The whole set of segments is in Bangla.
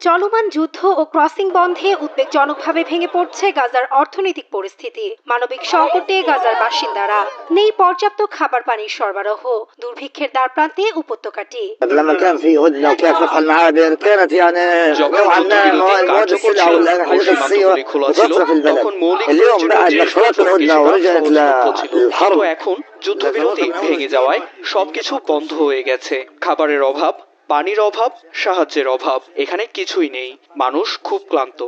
চলমান যুদ্ধ ও ক্রসিং বন্ধে উদ্বেগজনকভাবে ভেঙে পড়ছে গাজার অর্থনৈতিক পরিস্থিতি। মানবিক সংকটে গাজার বাসিন্দারা নেই পর্যাপ্ত খাবার পানির সরবরাহ। দুর্ভিক্ষের দ্বার প্রান্তে উপত্যকাটি এখন যুদ্ধবিরতি ভেঙে যাওয়ায় সবকিছু বন্ধ হয়ে গেছে। খাবারের অভাব পানির অভাব সাহায্যের অভাব এখানে কিছুই নেই। মানুষ খুব ক্লান্ত।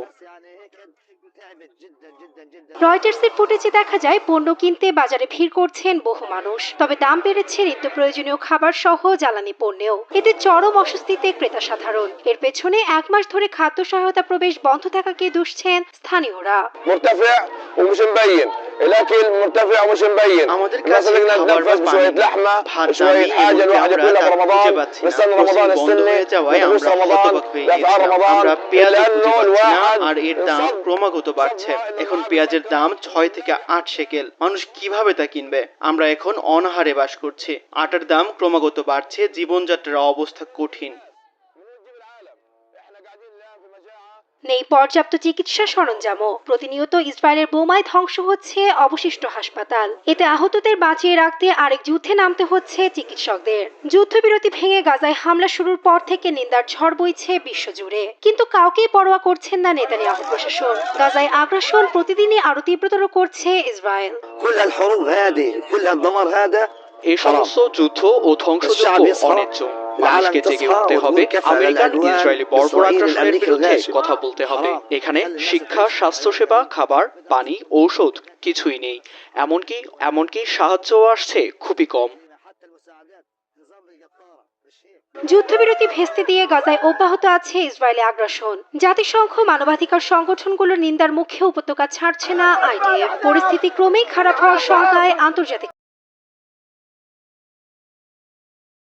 রয়টার্সের ফুটেজে দেখা যায় পণ্য কিনতে বাজারে ভিড় করছেন বহু মানুষ। তবে দাম বেড়েছে নিত্য প্রয়োজনীয় খাবার সহ জ্বালানি পণ্যেও। এতে চরম অস্বস্তিতে ক্রেতা সাধারণ। এর পেছনে এক মাস ধরে খাদ্য সহায়তা প্রবেশ বন্ধ থাকাকে দুষছেন স্থানীয়রা। مرتفع ومش مبين الاكل مرتفع ومش مبين আমাদের الناس কাছে بدنا খাবার বা نتنفس بشويه পানি, لحمه ভাত شويه দামি حاجه এই الواحد মুহূর্তে ياكلها আমরা তা খুঁজে برمضان পাচ্ছি না। نستنى প্রচুর رمضان বন্ধ السنه হয়ে যাওয়ায় ندرس আমরা رمضان হতবাক হয়ে لافعال গিয়েছিলাম। رمضان আমরা পেঁয়াজও খুঁজে لانه পাচ্ছি না, الواحد আর এর দাম صب ক্রমাগত বাড়ছে এখন পেঁয়াজের দাম ছয় থেকে আট সেকেল মানুষ কিভাবে তা কিনবে আমরা এখন অনাহারে বাস করছি আটার দাম ক্রমাগত বাড়ছে জীবনযাত্রার অবস্থা কঠিন নেই পর্যাপ্ত চিকিৎসা সরঞ্জামও। প্রতিনিয়ত ইসরায়েলের বোমায় ধ্বংস হচ্ছে অবশিষ্ট হাসপাতাল। এতে আহতদের বাঁচিয়ে রাখতে আরেক যুদ্ধে নামতে হচ্ছে চিকিৎসকদের। যুদ্ধবিরতি ভেঙে গাজায় হামলা শুরুর পর থেকে নিন্দার ঝড় বইছে বিশ্বজুড়ে। কিন্তু কাউকেই পরোয়া করছেন না নেতানি আহ প্রশাসন। গাজায় আগ্রাসন প্রতিদিনই আরও তীব্রতর করছে ইসরায়েল। এই সমস্ত যুদ্ধ ও ধ্বংস অনেক চোখ মানুষকে জেগে উঠতে হবে। আমেরিকান ইসরায়েলি বর্বর আগ্রাসনের বিরুদ্ধে কথা বলতে হবে। এখানে শিক্ষা স্বাস্থ্যসেবা খাবার পানি ঔষধ কিছুই নেই। এমনকি এমনকি সাহায্যও আসছে খুবই কম। যুদ্ধবিরতি ভেস্তে দিয়ে গাজায় অব্যাহত আছে ইসরায়েলি আগ্রাসন। জাতিসংঘ মানবাধিকার সংগঠনগুলোর নিন্দার মুখে উপত্যকা ছাড়ছে না আইডিএফ। পরিস্থিতি ক্রমেই খারাপ হওয়ার শঙ্কায় আন্তর্জাতিক